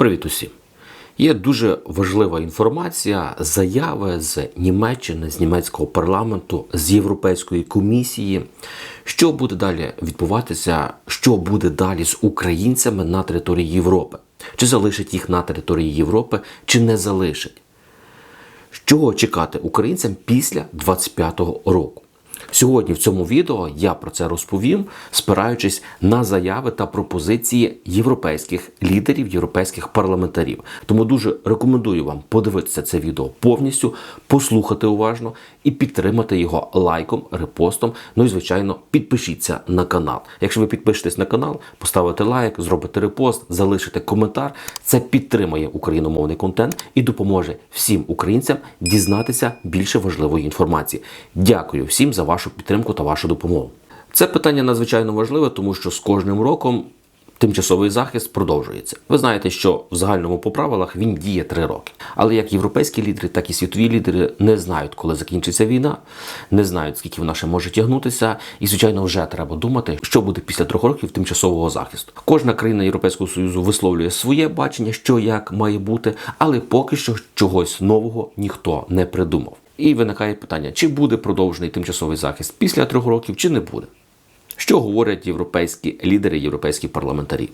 Привіт усім! Є дуже важлива інформація, заяви з Німеччини, з німецького парламенту, з Європейської комісії. Що буде далі відбуватися, що буде далі з українцями на території Європи? Чи залишить їх на території Європи, чи не залишить? Що чекати українцям після 25-го року? Сьогодні в цьому відео я про це розповім, спираючись на заяви та пропозиції європейських лідерів, європейських парламентарів. Тому дуже рекомендую вам подивитися це відео повністю, послухати уважно і підтримати його лайком, репостом. Ну і звичайно, підпишіться на канал. Якщо ви підпишетесь на канал, поставите лайк, зробите репост, залишите коментар. Це підтримує україномовний контент і допоможе всім українцям дізнатися більше важливої інформації. Дякую всім за вашу підтримку та вашу допомогу. Це питання надзвичайно важливе, тому що з кожним роком тимчасовий захист продовжується. Ви знаєте, що в загальному по правилах він діє три роки. Але як європейські лідери, так і світові лідери не знають, коли закінчиться війна, не знають, скільки вона ще може тягнутися. І, звичайно, вже треба думати, що буде після трьох років тимчасового захисту. Кожна країна Європейського союзу висловлює своє бачення, що як має бути, але поки що чогось нового ніхто не придумав. І виникає питання, чи буде продовжений тимчасовий захист після трьох років, чи не буде. Що говорять європейські лідери, європейські парламентарі?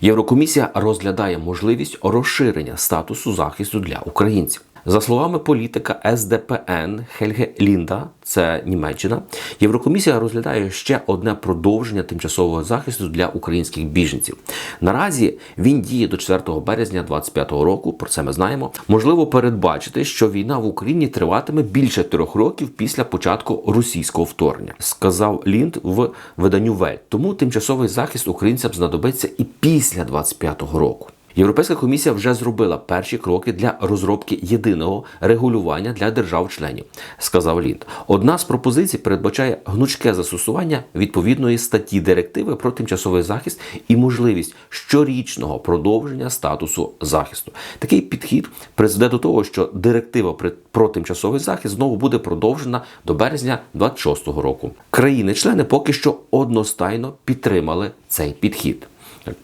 Єврокомісія розглядає можливість розширення статусу захисту для українців. За словами політика СДПН Хельге Лінда, це Німеччина, Єврокомісія розглядає ще одне продовження тимчасового захисту для українських біженців. Наразі він діє до 4 березня 2025 року. Про це ми знаємо. Можливо передбачити, що війна в Україні триватиме більше трьох років після початку російського вторгнення, сказав Лінд в виданню Вель. Тому тимчасовий захист українцям знадобиться і після 2025 року. Європейська комісія вже зробила перші кроки для розробки єдиного регулювання для держав-членів, сказав Лінд. Одна з пропозицій передбачає гнучке застосування відповідної статті директиви про тимчасовий захист і можливість щорічного продовження статусу захисту. Такий підхід призведе до того, що директива про тимчасовий захист знову буде продовжена до березня 26-го року. Країни-члени поки що одностайно підтримали цей підхід.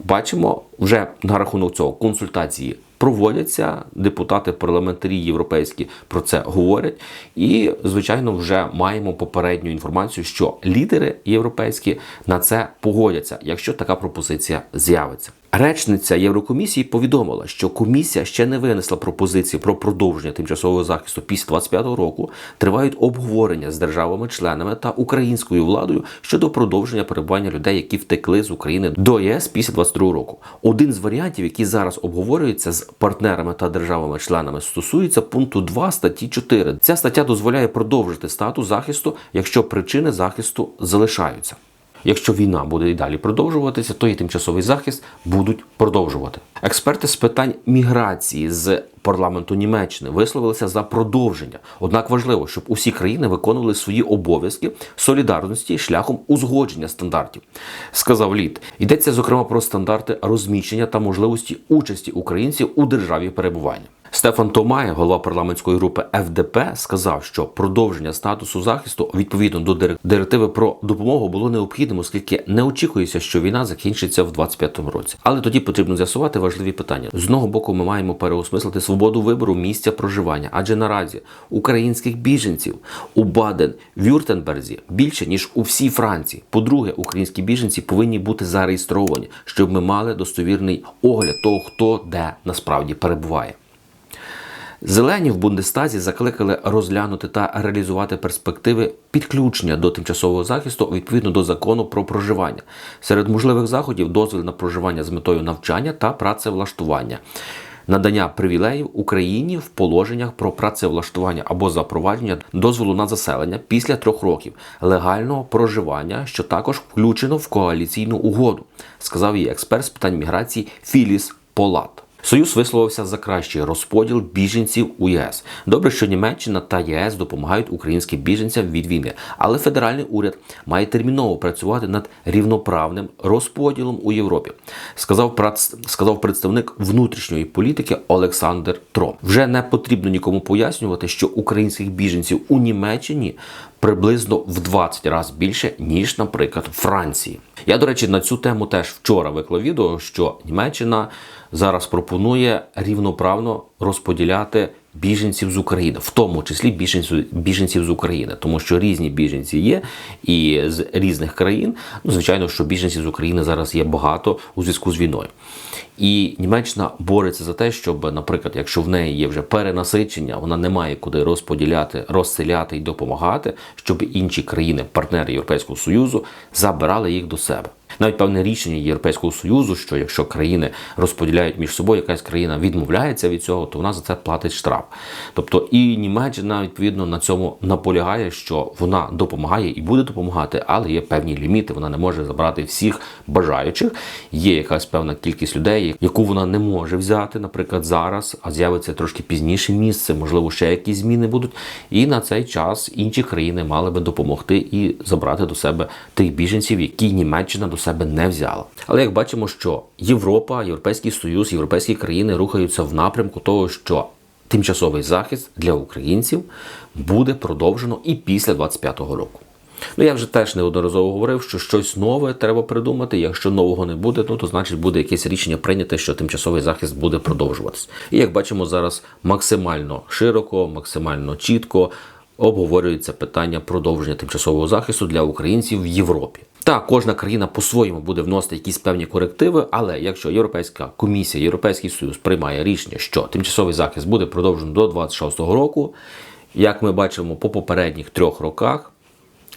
Бачимо, вже на рахунок цього консультації проводяться. Депутати, парламентарі європейські про це говорять. І, звичайно, вже маємо попередню інформацію, що лідери європейські на це погодяться, якщо така пропозиція з'явиться. Речниця Єврокомісії повідомила, що комісія ще не винесла пропозиції про продовження тимчасового захисту після 25 року. Тривають обговорення з державами-членами та українською владою щодо продовження перебування людей, які втекли з України до ЄС після 22 року. Один з варіантів, який зараз обговорюється з партнерами та державами-членами, стосується пункту 2 статті 4. Ця стаття дозволяє продовжити статус захисту, якщо причини захисту залишаються. Якщо війна буде і далі продовжуватися, то і тимчасовий захист будуть продовжувати. Експерти з питань міграції з парламенту Німеччини висловилися за продовження. Однак важливо, щоб усі країни виконували свої обов'язки солідарності шляхом узгодження стандартів. Сказав Лід. Йдеться зокрема про стандарти розміщення та можливості участі українців у державі перебування. Стефан Томай, голова парламентської групи ФДП, сказав, що продовження статусу захисту відповідно до директиви про допомогу було необхідним, оскільки не очікується, що війна закінчиться в 25-му році. Але тоді потрібно з'ясувати важливі питання. З одного боку, ми маємо переосмислити свободу вибору місця проживання, адже наразі українських біженців у Баден Вюртенберзі більше ніж у всій Франції. По-друге, українські біженці повинні бути зареєстровані, щоб ми мали достовірний огляд того, хто де насправді перебуває. Зелені в Бундестазі закликали розглянути та реалізувати перспективи підключення до тимчасового захисту відповідно до закону про проживання. Серед можливих заходів дозвіл на проживання з метою навчання та працевлаштування. Надання привілеїв Україні в положеннях про працевлаштування або запровадження дозволу на заселення після трьох років легального проживання, що також включено в коаліційну угоду, сказав її експерт з питань міграції Філіс Полат. Союз висловився за кращий розподіл біженців у ЄС. Добре, що Німеччина та ЄС допомагають українським біженцям від війни, але федеральний уряд має терміново працювати над рівноправним розподілом у Європі. Сказав прац... сказав представник внутрішньої політики Олександр Тром. Вже не потрібно нікому пояснювати, що українських біженців у Німеччині приблизно в 20 разів більше, ніж, наприклад, в Франції. Я, до речі, на цю тему теж вчора виклав відео, що Німеччина зараз пропонує рівноправно розподіляти біженців з України, в тому числі біженців, біженців з України, тому що різні біженці є і з різних країн. Ну, звичайно, що біженців з України зараз є багато у зв'язку з війною. І Німеччина бореться за те, щоб, наприклад, якщо в неї є вже перенасичення, вона не має куди розподіляти, розселяти і допомагати, щоб інші країни, партнери Європейського Союзу, забирали їх до себе. Навіть певне рішення Європейського Союзу, що якщо країни розподіляють між собою, якась країна відмовляється від цього, то вона за це платить штраф. Тобто і Німеччина відповідно на цьому наполягає, що вона допомагає і буде допомагати, але є певні ліміти. Вона не може забрати всіх бажаючих. Є якась певна кількість людей, яку вона не може взяти, наприклад, зараз, а з'явиться трошки пізніше місце, можливо, ще якісь зміни будуть. І на цей час інші країни мали би допомогти і забрати до себе тих біженців, які Німеччина до себе не взяла. Але як бачимо, що Європа, Європейський Союз, європейські країни рухаються в напрямку того, що тимчасовий захист для українців буде продовжено і після 25-го року. Ну, я вже теж неодноразово говорив, що щось нове треба придумати. Якщо нового не буде, ну то значить буде якесь рішення прийняте, що тимчасовий захист буде продовжуватись. І як бачимо, зараз максимально широко, максимально чітко обговорюється питання продовження тимчасового захисту для українців в Європі. Та кожна країна по-своєму буде вносити якісь певні корективи, але якщо Європейська комісія, Європейський Союз приймає рішення, що тимчасовий захист буде продовжено до 26-го року, як ми бачимо по попередніх трьох роках,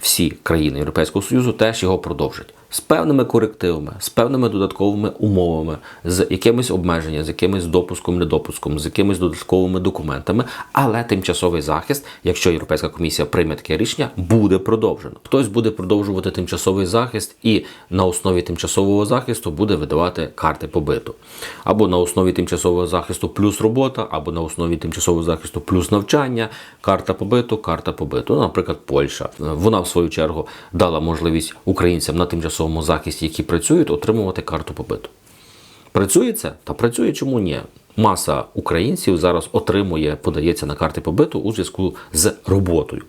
всі країни Європейського Союзу теж його продовжать з певними корективами, з певними додатковими умовами, з якимись обмеженнями, з якимось допуском, недопуском, з якимись додатковими документами. Але тимчасовий захист, якщо Європейська комісія прийме таке рішення, буде продовжено. Хтось буде продовжувати тимчасовий захист і на основі тимчасового захисту буде видавати карти побиту. Або на основі тимчасового захисту плюс робота, або на основі тимчасового захисту плюс навчання, карта побиту, карта побиту. Ну, наприклад, Польща. Вона в свою чергу дала можливість українцям на тимчасовому захисті, які працюють, отримувати карту побиту. Працює це? Та працює чому ні? Маса українців зараз отримує, подається на карти побиту у зв'язку з роботою.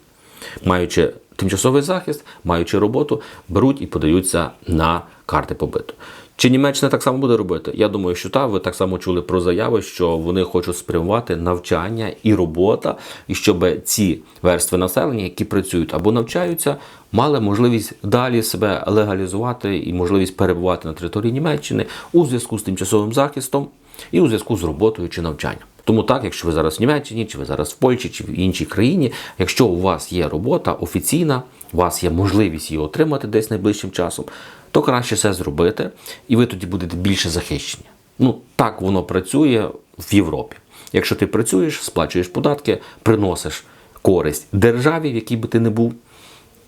Маючи тимчасовий захист, маючи роботу, беруть і подаються на карти побиту. Чи Німеччина так само буде робити? Я думаю, що так. Ви так само чули про заяви, що вони хочуть спрямувати навчання і робота, і щоб ці верстви населення, які працюють або навчаються, мали можливість далі себе легалізувати і можливість перебувати на території Німеччини у зв'язку з тимчасовим захистом і у зв'язку з роботою чи навчанням. Тому так, якщо ви зараз в Німеччині, чи ви зараз в Польщі, чи в іншій країні, якщо у вас є робота офіційна, у вас є можливість її отримати десь найближчим часом, то краще це зробити, і ви тоді будете більше захищені. Ну так воно працює в Європі. Якщо ти працюєш, сплачуєш податки, приносиш користь державі, в якій би ти не був.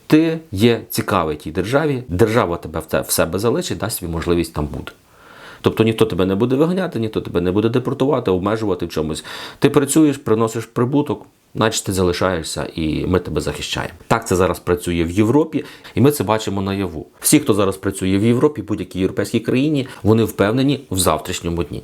Ти є цікавий тій державі, держава тебе в себе залишить, дасть тобі можливість там бути. Тобто ніхто тебе не буде виганяти, ніхто тебе не буде депортувати, обмежувати в чомусь. Ти працюєш, приносиш прибуток, значить ти залишаєшся і ми тебе захищаємо. Так це зараз працює в Європі, і ми це бачимо наяву. Всі, хто зараз працює в Європі, будь-якій європейській країні, вони впевнені в завтрашньому дні.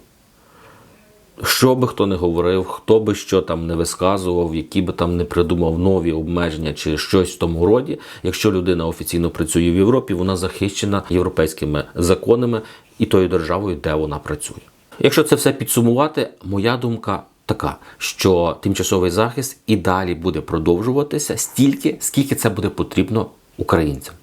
Що би хто не говорив, хто би що там не висказував, які би там не придумав нові обмеження чи щось в тому роді, якщо людина офіційно працює в Європі, вона захищена європейськими законами і тою державою, де вона працює. Якщо це все підсумувати, моя думка така, що тимчасовий захист і далі буде продовжуватися стільки, скільки це буде потрібно українцям.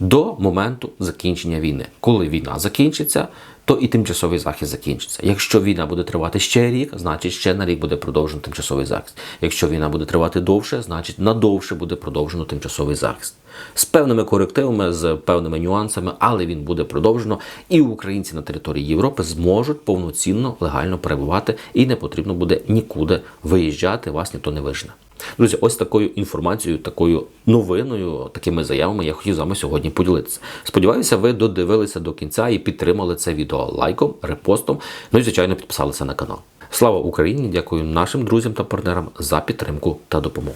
До моменту закінчення війни. Коли війна закінчиться, то і тимчасовий захист закінчиться. Якщо війна буде тривати ще рік, значить ще на рік буде продовжено тимчасовий захист. Якщо війна буде тривати довше, значить надовше буде продовжено тимчасовий захист. З певними корективами, з певними нюансами, але він буде продовжено, і українці на території Європи зможуть повноцінно легально перебувати, і не потрібно буде нікуди виїжджати, вас ніхто не вижне. Друзі, ось такою інформацією, такою новиною, такими заявами я хотів з вами сьогодні поділитися. Сподіваюся, ви додивилися до кінця і підтримали це відео лайком, репостом. Ну і звичайно підписалися на канал. Слава Україні! Дякую нашим друзям та партнерам за підтримку та допомогу.